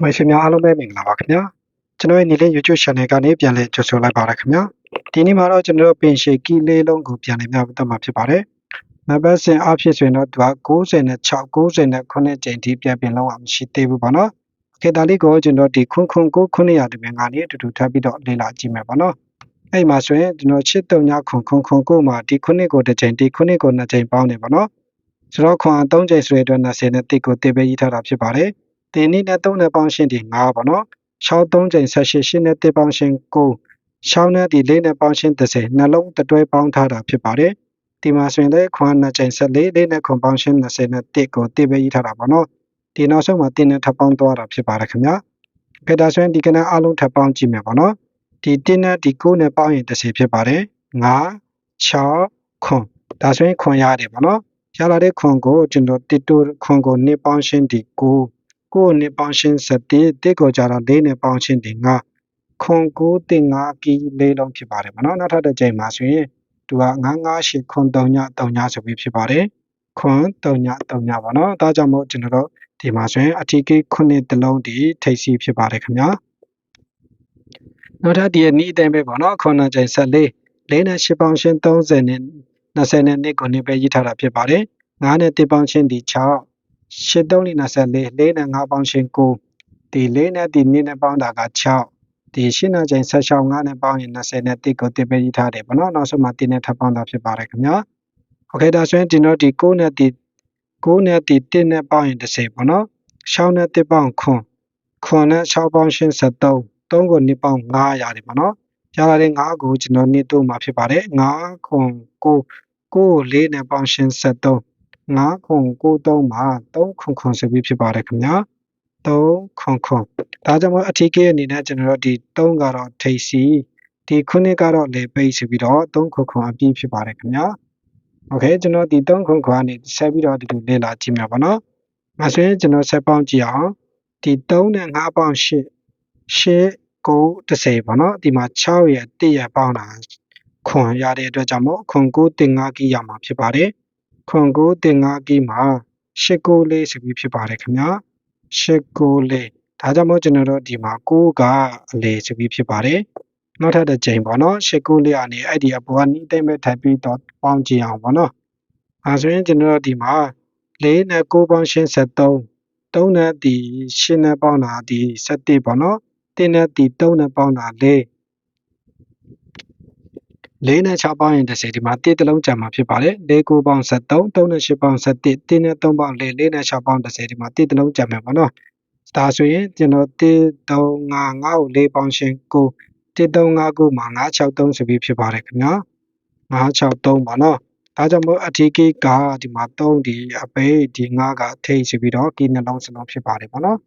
မိတ်ဆွေများအားလုံးပဲမင်္ဂလာပါခင်ဗျာကျွန်တော်ရဲ့ညီလေး YouTube Channel ကနေပြန်လည်ကြိုဆိုလိုက်ပါရခင်ဗျာဒီနေ့မှာတော့ကျွန်တော်တို့ပင်ရှေကီလေးလုံးကိုပြန်လည်မျှဝေသွားမှာဖြစ်ပါတယ်နံပါတ်စဉ်အဖြစ်ဆိုရင်တော့သူက96 98ကြိမ်ထိပြန်ပြင်လုံးအောင်မရှိသေးဘူးပေါ့နော်ခေတ္တလေးကိုကျွန်တော်ဒီခွန်းခွန်းကို900တပင်ကနေအတူတူထပ်ပြီးတော့လေ့လာကြည့်မယ်ပေါ့နော်အဲ့မှာဆိုရင်ကျွန်တော်ချစ်တုံညခွန်ခွန်ခွန်ကိုမှာဒီခုနှစ်ကိုတစ်ချိန်ဒီခုနှစ်ကိုနှစ်ချိန်ပေါင်းနေပေါ့နော်ဆိုတော့ခွန်အ3ချိန်ဆိုတဲ့အတွက်20နဲ့တိတ်ကိုတိတ်ပဲရေးထားတာဖြစ်ပါတယ် တင်နည်းနဲ့3နဲ့ပေါင်းရှင်းဒီ9ပေါ့နော်6 3ချိန်18ရှင်းနဲ့တိတ်ပေါင်းရှင်း9 6နဲ့ဒီ4နဲ့ပေါင်းရှင်း30နှလုံးတတွဲပေါင်းထားတာဖြစ်ပါတယ်ဒီမှာဆိုရင်လည်းခွန်2ချိန်14 4နဲ့ခွန်ပေါင်းရှင်း20နဲ့တိတ်ကိုတိတ်ပဲရေးထားတာပေါ့နော်ဒီနောက်ဆုံးမှာတင်နဲ့ထပ်ပေါင်းသွားတာဖြစ်ပါတယ်ခင်ဗျာခေတ္တဆိုရင်ဒီကနေ့အလုံးထပ်ပေါင်းကြည့်မယ်ပေါ့နော်ဒီ1နဲ့ဒီ9နဲ့ပေါင်းရင်30ဖြစ်ပါတယ်9 6ခွန်ဒါဆိုရင်ခွန်ရတယ်ပေါ့နော်ရလာတဲ့ခွန်ကိုကျွန်တော်တစ်တူခွန်ကိုနှစ်ပေါင်းရှင်းဒီ9 ကိုနှစ်ပေါင်းရှင်း7တစ်ကိုကြတော့၄နှစ်ပေါင်းရှင်းဒီ9ခွန်9တင်9ကီလေးလုံးဖြစ်ပါတယ်ပေါ့နော်နောက်ထပ်တစ်ကြိမ်မှာဆိုရင်သူက998ခွန်3ည3ညဆိုပြီးဖြစ်ပါတယ်ခွန်3ည3ညပေါ့နော်ဒါကြောင့်မို့ကျွန်တော်တို့ဒီမှာဆိုရင်အထီးကိခုနှစ်တလုံးဒီထိပ်စီးဖြစ်ပါတယ်ခင်ဗျာနောက်ထပ်ဒီအနည်းအတိုင်းပဲပေါ့နော်ခွန်9ကြိမ်14လေးနဲ့8ပေါင်းရှင်း30နဲ့20နဲ့နှစ်ကိုနှစ်ပဲရေးထားတာဖြစ်ပါတယ်9နဲ့1ပေါင်းရှင်းဒီ6 8 3 24 4နဲ့5ပေါင်းရှင်း9ဒီ4နဲ့ဒီ2နဲ့ပေါင်းတာက6ဒီ8နဲ့ချိန်16 5နဲ့ပေါင်းရင်20နဲ့1ကိုတစ်ပဲရေးထားတယ်ပေါ့နော်နောက်ဆုံးမှာ1နဲ့ထပ်ပေါင်းတာဖြစ်ပါတယ်ခင်ဗျာโอเคဒါဆိုရင်ဒီတော့ဒီ9နဲ့ဒီ9နဲ့ဒီ1နဲ့ပေါင်းရင်30ပေါ့နော်6နဲ့1ပေါင်းခွန်ခွန်နဲ့6ပေါင်းရှင်း73 3ကို2ပေါင်း9ရတယ်ပေါ့နော်ရလာတဲ့9ကိုကျွန်တော်နှစ်တို့မှာဖြစ်ပါတယ်9ခွန်9 9 4နဲ့ပေါင်းရှင်း73 9ခွန်93မှာ3ခွန်ခွန်ဆိုပြီးဖြစ်ပါတယ်ခင်ဗျာ3ခွန်ခွန်ဒါကြောင့်မို့အထီးကအနေနဲ့ကျွန်တော်တို့ဒီ3ကတော့ထိပ်စီဒီခုနှစ်ကတော့လေပိတ်ဆိုပြီးတော့3ခွန်ခွန်အပြည့်ဖြစ်ပါတယ်ခင်ဗျာโอเคကျွန်တော်ဒီ3ခွန်ခွန်ကနေဆက်ပြီးတော့ဒီလိုလေ့လာကြည့်မှာပါနော်မဆိုရင်ကျွန်တော်ဆက်ပေါင်းကြည့်အောင်ဒီ3နဲ့5ပေါင်း8 8 9 30ပေါ့နော်ဒီမှာ6ရဲ့1ရဲ့ပေါင်းတာခွန်ရတဲ့အတွက်ကြောင့်မို့ခွန်9တင်5ကီရမှာဖြစ်ပါတယ် ခွန်9တင်5ကီမှာ8 9လေးဆိုပြီးဖြစ်ပါတယ်ခင်ဗျာ8 9လေးဒါကြောင့်မို့ကျွန်တော်တို့ဒီမှာ9ကအလေဆိုပြီးဖြစ်ပါတယ်နောက်ထပ်တစ်ကြိမ်ပေါ့နော်8 9လေးအနေအဲ့ဒီအပေါ်ကနီးတိတ်မဲ့ထိုင်ပြီးတော့ပေါင်းကြည့်အောင်ပေါ့နော်အဲဆိုရင်ကျွန်တော်တို့ဒီမှာ4နဲ့9ပေါင်းရှင်း73 3နဲ့ဒီ8နဲ့ပေါင်းတာဒီ7ပေါ့နော်1နဲ့ဒီ3နဲ့ပေါင်းတာ4 4နဲ့6ပေါင်းရင်30ဒီမှာ1တလုံးကြံမှာဖြစ်ပါတယ်4 9ပေါင်း73 3နဲ့8ပေါင်း7 1နဲ့3ပေါင်း4 4နဲ့6ပေါင်း30ဒီမှာ1တလုံးကြံမယ်ပေါ့နော်ဒါဆိုရင်ကျွန်တော်1 3 5 5ကို4ပေါင်းရှင်း9 1 3 5 9မှာ9 6 3ဆိုပြီးဖြစ်ပါတယ်ခင်ဗျာ9 6 3ပါနော်ဒါကြောင့်မို့အထီးကိကဒီမှာ3ဒီအပိတ်ဒီ9ကထိတ်ဆိုပြီးတော့ဒီနှလုံးစလုံးဖြစ်ပါတယ်ပေါ့နော်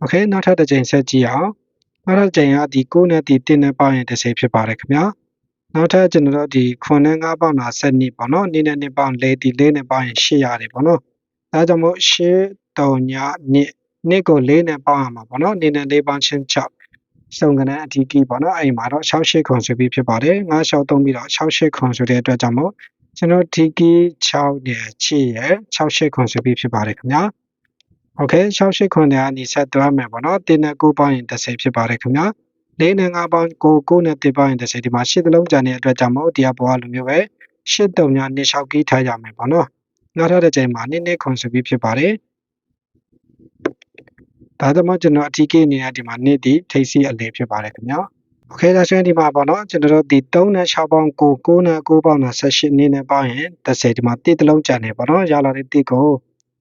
โอเคနောက်ထပ်တစ်ချိန်ဆက်ကြည့်အောင်နောက်ထပ်ချိန်ကဒီ9နဲ့ဒီ1နဲ့ပေါင်းရင်30ဖြစ်ပါတယ်ခင်ဗျာ နောက်ထပ်ကျွန်တော်တို့ဒီ9နဲ့5ပေါင်းတာ7နှစ်ပေါ့နော်2နဲ့2ပေါင်း4ဒီ4နဲ့ပေါင်းရင်8ရတယ်ပေါ့နော်ဒါကြောင့်မို့8 3ညနှစ်နှစ်ကို4နဲ့ပေါင်းရမှာပေါ့နော်2နဲ့4ပေါင်းချင်း6စုံကနန်းအထီးကြီးပေါ့နော်အဲ့မှာတော့68ခွန်ဆိုပြီးဖြစ်ပါတယ်9 6 3ပြီးတော့68ခွန်ဆိုတဲ့အတွက်ကြောင့်မို့ကျွန်တော်ထီးကြီး6နဲ့ချစ်ရ68ခွန်ဆိုပြီးဖြစ်ပါတယ်ခင်ဗျာโอเค68ခွန်နဲ့အနေဆက်သွားမယ်ပေါ့နော်1နဲ့9ပေါင်းရင်30ဖြစ်ပါတယ်ခင်ဗျာ ၄နဲ့၅ပေါင်း9 9နဲ့1ပေါင်းရင်30ဒီမှာ8တလုံးကြံတဲ့အတွက်ကြောင့်မို့ဒီအပေါ်ကလိုမျိုးပဲ8တုံညာ2 6ကီးထားကြမယ်ပေါ့နော်နောက်ထပ်တစ်ချိန်မှာနည်းနည်းခွန်ဆိုပြီးဖြစ်ပါတယ်ဒါသမို့ကျွန်တော်အထီးကိအနေနဲ့ဒီမှာနေ့ဒီထိပ်စီအလေဖြစ်ပါတယ်ခင်ဗျာโอเคဒါဆိုရင်ဒီမှာပေါ့နော်ကျွန်တော်တို့ဒီ3နဲ့6ပေါင်း9 9နဲ့9ပေါင်းတာ18နေ့နဲ့ပေါင်းရင်30ဒီမှာ1တလုံးကြံနေပေါ့နော်ရလာတဲ့1ကို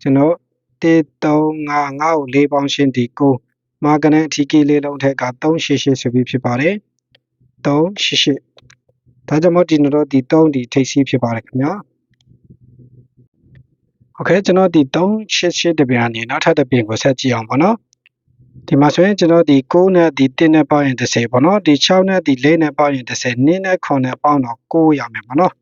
ကျွန်တော်1 3 5 5ကို4ပေါင်းရှင်းဒီ9 မာကနန်အထီးကိလေးလုံးထက်က388ဆိုပြီးဖြစ်ပါတယ်388ဒါကြောင့်မို့ဒီတော့ဒီ3ဒီထိပ်စီဖြစ်ပါတယ်ခင်ဗျာโอเคကျွန်တော်ဒီ388တပြန်နေနောက်ထပ်တစ်ပြန်ကိုဆက်ကြည့်အောင်ပေါ့နော်ဒီမှာဆိုရင်ကျွန်တော်ဒီ9နဲ့ဒီ1နဲ့ပေါင်းရင်30ပေါ့နော်ဒီ6နဲ့ဒီ4နဲ့ပေါင်းရင်302နဲ့9နဲ့ပေါင်းတော့9ရမယ်ပေါ့နော်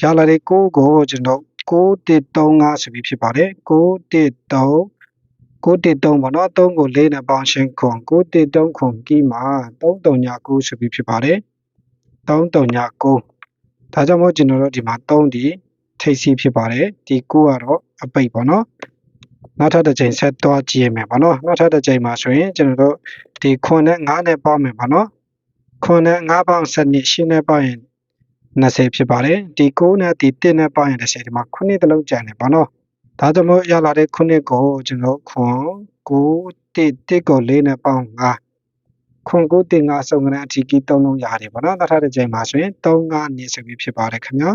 ရလာတဲ့9ကိုကျွန်တော်9135ဆိုပြီးဖြစ်ပါတယ်913 913ပေါ့နော်3ကို4နဲ့ပေါင်းရှင်းခွန်913ခွန်ကြီးမှာ339ဆိုပြီးဖြစ်ပါတယ်339ဒါကြောင့်မို့ကျွန်တော်တို့ဒီမှာ3ဒီထိပ်စီးဖြစ်ပါတယ်ဒီ9ကတော့အပိတ်ပေါ့နော်နောက်ထပ်တစ်ကြိမ်ဆက်သွားကြည့်ရမယ်ပေါ့နော်နောက်ထပ်တစ်ကြိမ်မှာဆိုရင်ကျွန်တော်တို့ဒီခွန်နဲ့9နဲ့ပေါင်းမယ်ပေါ့နော်ခွန်နဲ့9ပေါင်း7နှစ်ရှင်းနဲ့ပေါင်းရင်20ဖြစ်ပါတယ်ဒီ9နဲ့ဒီ1နဲ့ပေါင်းရင်10ဒီမှာခုနှစ်တလုံးကျန်တယ်ပေါ့နော် ဒါကြောင့်မို့ရလာတဲ့ခုနှစ်ကိုကျွန်တော်ခွန်9 1 1ကို4နဲ့ပေါင်း9ခွန်9 1 5အစုံကနဲ့အထီးကြီး3လုံးရတယ်ပေါ့နော်နောက်ထပ်တစ်ကြိမ်မှာဆိုရင်3 5နှစ်ဆိုပြီးဖြစ်ပါတယ်ခင်ဗျာ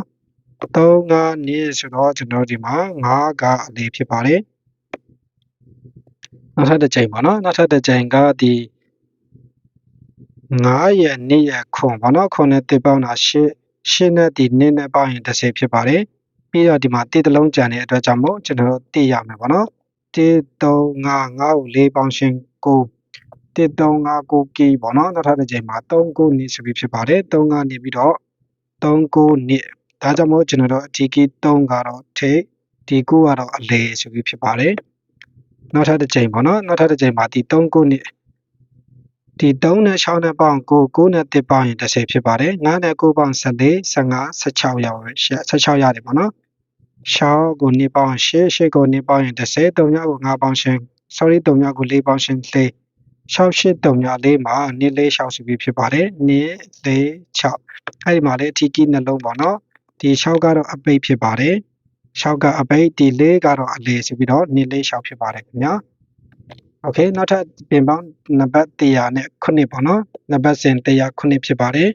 3 5နှစ်ဆိုတော့ကျွန်တော်ဒီမှာ9ကအလေးဖြစ်ပါတယ်နောက်ထပ်တစ်ကြိမ်ပေါ့နော်နောက်ထပ်တစ်ကြိမ်ကဒီ9ရက်2ရက်ခွန်ပေါ့နော်ခွန်နဲ့တစ်ပေါင်းတာ8 8နဲ့ဒီ2နဲ့ပေါင်းရင်10ဖြစ်ပါတယ် ပြီးတော့ဒီမှာတစ်တလုံးကြံတဲ့အတွက်ကြောင့်မို့ကျွန်တော်တို့တစ်ရမယ်ပေါ့နော်1 3 5 5ကို4ပေါင်းရှင်း9 1 3 5 9ကီပေါ့နော်နောက်ထပ်တစ်ကြိမ်မှာ3 9နှစ်ဆိုပြီးဖြစ်ပါတယ်3 5နေပြီးတော့3 9နှစ်ဒါကြောင့်မို့ကျွန်တော်တို့အထီးကီ3ကတော့ထိဒီ9ကတော့အလေဆိုပြီးဖြစ်ပါတယ်နောက်ထပ်တစ်ကြိမ်ပေါ့နော်နောက်ထပ်တစ်ကြိမ်မှာဒီ3ခုနှစ်ဒီ3နဲ့6နဲ့ပေါင်း9 9နဲ့1ပေါင်းရင်10ဖြစ်ပါတယ်9နဲ့9ပေါင်း14 15 16ရောက်ပဲ16ရတယ်ပေါ့နော် 6ကို2ပေါင်း8 8ကို2ပေါင်းရင်10 3ညကို5ပေါင်းရှင်း sorry 3ညကို4ပေါင်းရှင်း4 6 8 3ည4မှာ2 4 6ဆိုပြီးဖြစ်ပါတယ်2 4 6အဲ့ဒီမှာလေအထီးကြီးနှလုံးပေါ့နော်ဒီ6ကတော့အပိတ်ဖြစ်ပါတယ်6ကအပိတ်ဒီ4ကတော့အလေဆိုပြီးတော့2 4 6ဖြစ်ပါတယ်ခင်ဗျာโอเคနောက်ထပ်ပြင်ပေါင်းနံပါတ်100နဲ့9ပေါ့နော်နံပါတ်စဉ်100 9ဖြစ်ပါတယ်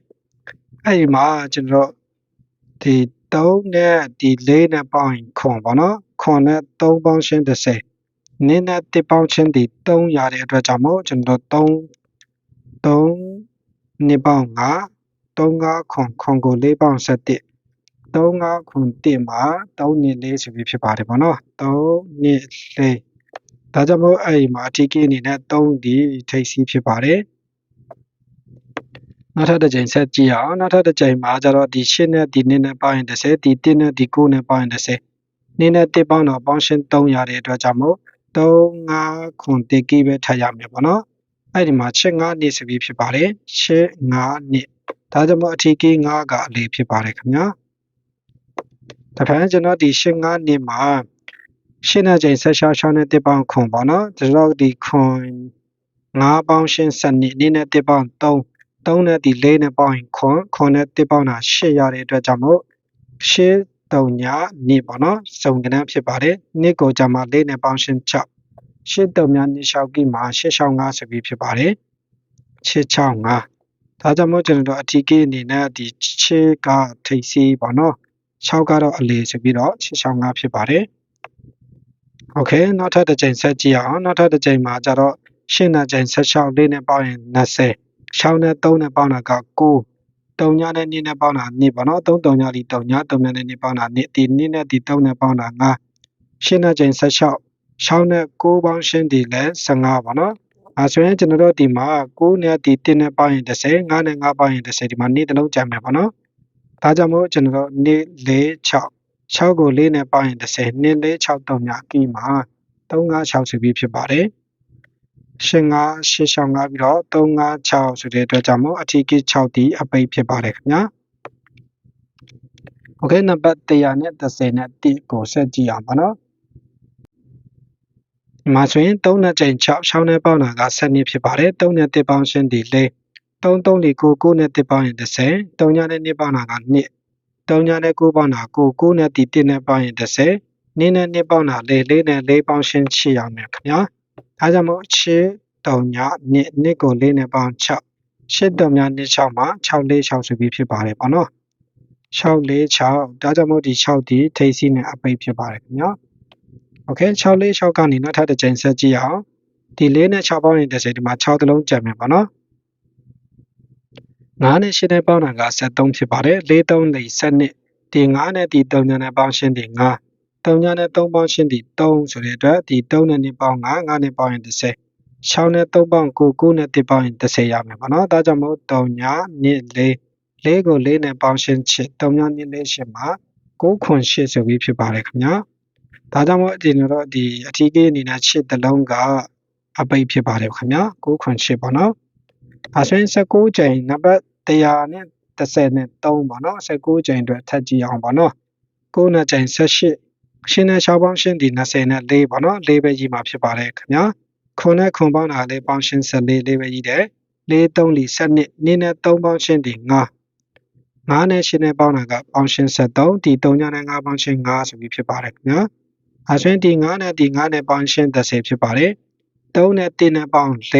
အဲ့ဒီမှာကျွန်တော်ဒီ 3နဲ့ဒီ4နဲ့ပေါင်းရင်ခွန်ပေါ့နော်ခွန်နဲ့3ပေါင်းရှင်း30နင်းနဲ့1ပေါင်းချင်းဒီ3ရတဲ့အတွက်ကြောင့်မို့ကျွန်တော်3 3နှစ်ပေါင်း9 3 5ခွန်ခွန်ကို4ပေါင်း7 3 5ခွန်1မှာ3နှစ်4ဆိုပြီးဖြစ်ပါတယ်ပေါ့နော်3နှစ်4ဒါကြောင့်မို့အဲ့ဒီမှာ TK အနေနဲ့3ဒီထိပ်စီးဖြစ်ပါတယ် နောက်ထပ်တစ်ကြိမ်ဆက်ကြည့်အောင်နောက်ထပ်တစ်ကြိမ်မှာကျတော့ဒီ8နဲ့ဒီ2နဲ့ပေါင်းရင်30ဒီ1နဲ့ဒီ9နဲ့ပေါင်းရင်30နင်းနဲ့1ပေါင်းတော့ပေါင်းရှင်း3ရတဲ့အတွက်ကြောင့်မို့3 5ခွန်တကီပဲထပ်ရမယ်ပေါ့နော်အဲ့ဒီမှာချက်5နှစ်ဆိုပြီးဖြစ်ပါတယ်ချက်5နှစ်ဒါကြောင့်မို့အထီးကြီး5ကအလေးဖြစ်ပါတယ်ခင်ဗျာတခါကျွန်တော်ဒီရှင်း5နှစ်မှာရှင်းတဲ့ချိန်ဆက်ရှာရှာနဲ့တစ်ပေါင်းခွန်ပေါ့နော်ကျွန်တော်ဒီခွန်9ပေါင်းရှင်း7နှစ်နည်းနဲ့တစ်ပေါင်း3 3နဲ့ဒီ4နဲ့ပေါင်းရင်ခွန်ခွန်နဲ့တစ်ပေါင်းတာ8ရတဲ့အတွက်ကြောင့်မို့8 3ညနှစ်ပေါ့နော်စုံကဏ္ဍဖြစ်ပါတယ်နှစ်ကိုကြမှာ4နဲ့ပေါင်းရှင်း6 8 3ညနှစ်လျှောက်ကီမှာ8 6 5ဆိုပြီးဖြစ်ပါတယ်8 6 5ဒါကြောင့်မို့ကျွန်တော်တို့အထီးကြီးအနေနဲ့ဒီ6ကထိပ်စီးပေါ့နော်6ကတော့အလေဆိုပြီးတော့6 6 5ဖြစ်ပါတယ်โอเคနောက်ထပ်တစ်ကြိမ်ဆက်ကြည့်အောင်နောက်ထပ်တစ်ကြိမ်မှာကျတော့ရှင်းတဲ့ကြိမ်16လေးနဲ့ပေါင်းရင်20 6နဲ့3နဲ့ပေါင်းတာက9 3ညနဲ့2နဲ့ပေါင်းတာ2ပေါ့နော်3 3ညဒီ3ည3ညနဲ့2ပေါင်းတာ2ဒီ2နဲ့ဒီ3နဲ့ပေါင်းတာ9ရှင်းတဲ့ကြိမ်16 6နဲ့9ပေါင်းရှင်းဒီလဲ15ပေါ့နော်အဲဆိုရင်ကျွန်တော်တို့ဒီမှာ9နဲ့ဒီ1နဲ့ပေါင်းရင်30 9နဲ့9ပေါင်းရင်30ဒီမှာ2တလုံးကျန်မယ်ပေါ့နော်ဒါကြောင့်မို့ကျွန်တော်တို့2 4 6 6ကို4နဲ့ပေါင်းရင်30 2 4 6 3ညကီမှာ3 5 6ဆိုပြီးဖြစ်ပါတယ် ရှင်5 8ရှောင်း5ပြီးတော့3 5 6ဆိုတဲ့အတွက်ကြောင့်မို့အထီးက6ဒီအပိတ်ဖြစ်ပါတယ်ခင်ဗျာโอเคနံပါတ်100နဲ့30နဲ့1ကိုဆက်ကြည့်အောင်ပါနော်ဒီမှာဆိုရင်3နဲ့ချိန်6 6နဲ့ပေါင်းတာက7နှစ်ဖြစ်ပါတယ်3နဲ့1ပေါင်းရှင်းဒီ4 3 3 4 9 9နဲ့1ပေါင်းရင်30 3ညနဲ့2ပေါင်းတာက2 3ညနဲ့9ပေါင်းတာ9 9နဲ့ဒီ1နဲ့ပေါင်းရင်30နင်းနဲ့2ပေါင်းတာ4 4နဲ့4ပေါင်းရှင်းချရမယ်ခင်ဗျာ ။ဒါကြောင့်မို့6တုံညာနှစ်နှစ်ကို၄နဲ့ပေါင်း6 6တုံညာနှစ်6မှာ6 4 6ဆိုပြီးဖြစ်ပါတယ်ပေါ့နော်။6 4 6ဒါကြောင့်မို့ဒီ6ဒီထိပ်စီးနဲ့အပိတ်ဖြစ်ပါတယ်ခင်ဗျာ။ Okay 6 4 6ကနေနောက်ထပ်တစ်ကြိမ်ဆက်ကြည့်အောင်။ဒီ၄နဲ့6ပေါင်းရင်10ဒီမှာ6သလုံးကျန်မယ်ပေါ့နော်။9နဲ့10နဲ့ပေါင်းတာက73ဖြစ်ပါတယ်4 3 4 7ဒီ9နဲ့ဒီ3နဲ့ပေါင်းရှင်းဒီ9 3ညနဲ့3ပေါင်းရှင်းဒီ3ဆိုတဲ့အတွက်ဒီ3နဲ့2ပေါင်း9 9နဲ့ပေါင်းရင်30 6နဲ့3ပေါင်း9 9နဲ့1ပေါင်းရင်30ရမယ်ပေါ့နော်ဒါကြောင့်မို့3ည2 4 4ကို4နဲ့ပေါင်းရှင်းချစ်3ည2 4 8မှာ9ခွန်8ဆိုပြီးဖြစ်ပါတယ်ခင်ဗျာဒါကြောင့်မို့ဒီတော့ဒီအထီးကြီးအနေနဲ့8တလုံးကအပိတ်ဖြစ်ပါတယ်ခင်ဗျာ9ခွန်8ပေါ့နော်အဲဆိုရင်19ချိန်နံပါတ်100နဲ့30နဲ့3ပေါ့နော်19ချိန်အတွက်ထပ်ကြည့်အောင်ပေါ့နော်9နဲ့ချိန်18 ရှင်းတဲ့6ပေါင်းရှင်းဒီ20နဲ့4ပေါ့နော်4ပဲကြီးမှာဖြစ်ပါတယ်ခင်ဗျာခွန်နဲ့ခွန်ပေါင်းတာလေးပေါင်းရှင်း14လေးပဲကြီးတယ်4 3လီ7နှစ်နင်းနဲ့3ပေါင်းရှင်းဒီ9 9နဲ့ရှင်းနဲ့ပေါင်းတာကပေါင်းရှင်း73ဒီ3ညနဲ့5ပေါင်းရှင်း5ဆိုပြီးဖြစ်ပါတယ်ခင်ဗျာအဲဆိုရင်ဒီ9နဲ့ဒီ9နဲ့ပေါင်းရှင်း30ဖြစ်ပါတယ်3နဲ့1နဲ့ပေါင်း4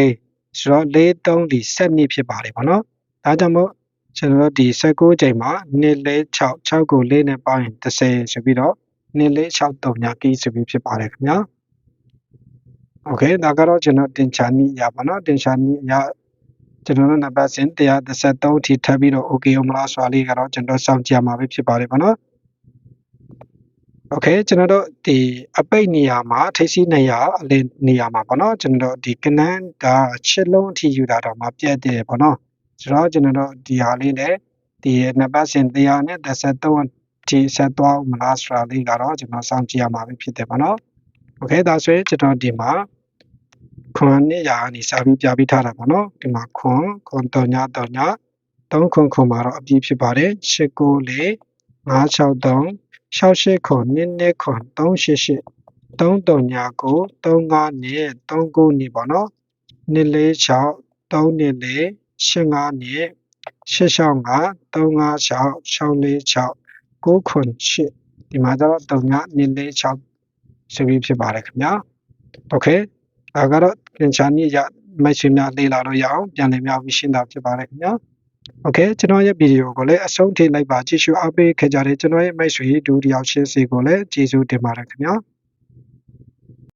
ဆိုတော့4 3လီ7နှစ်ဖြစ်ပါတယ်ပေါ့နော်ဒါကြောင့်မို့ကျွန်တော်တို့ဒီ19ချိန်မှာ2 4 6 6ကို4နဲ့ပေါင်းရင်30ဆိုပြီးတော့ 2 4 6 3ညကီးဆိုပြီးဖြစ်ပါတယ်ခင်ဗျာโอเคဒါကတော့ကျွန်တော်တင်ချာနည်းအရာပေါ့နော်တင်ချာနည်းအရာကျွန်တော်တို့နံပါတ်စဉ်133အထိထပ်ပြီးတော့ okay အောင်မလားဆိုတာလေးကတော့ကျွန်တော်စောင့်ကြည့်ရမှာပဲဖြစ်ပါတယ်ပေါ့နော်โอเคကျွန်တော်တို့ဒီအပိတ်နေရာမှာထိပ်စီးနေရာအလင်းနေရာမှာပေါ့နော်ကျွန်တော်တို့ဒီကနန်းကချစ်လုံးအထိယူတာတော့မှပြတ်တယ်ပေါ့နော်ဆိုတော့ကျွန်တော်တို့ဒီဟာလေးနဲ့ဒီနံပါတ်စဉ်100 တင်ဆက်သွားဦးမလားဆိုတာလေးကတော့ကျွန်တော်စောင့်ကြည့်ရမှာပဲဖြစ်တယ်ပေါ့နော်။ Okay ဒါဆိုရင်ကျွန်တော်ဒီမှာခွန်နဲ့ရာကနေစာပြီးပြပေးထားတာပေါ့နော်ဒီမှာခွန်ခွန်တော့ညတော့ညသုံးခွန်ခွန်မှာတော့အပြည့်ဖြစ်ပါတယ်၈ကို၄963 68ခွန်22ခွန်388 339ကို35နဲ့39နေပေါ့နော်246 324 85နဲ့665 356 646 9ခွန်8ဒီမှာကျတော့3ည246ဆိုပြီးဖြစ်ပါတယ်ခင်ဗျာโอเคဒါကတော့သင်္ချာနည်းရမိုက်ဆွေများလေ့လာလို့ရအောင်ပြန်လည်မြောက်ပြီးရှင်းတာဖြစ်ပါတယ်ခင်ဗျာโอเคကျွန်တော်ရဲ့ဗီဒီယိုကိုလည်းအဆုံးထိလိုက်ပါကြည့်ရှုအားပေးခဲ့ကြတဲ့ကျွန်တော်ရဲ့မိတ်ဆွေဒူတယောက်ချင်းစီကိုလည်းကျေးဇူးတင်ပါတယ်ခင်ဗျာ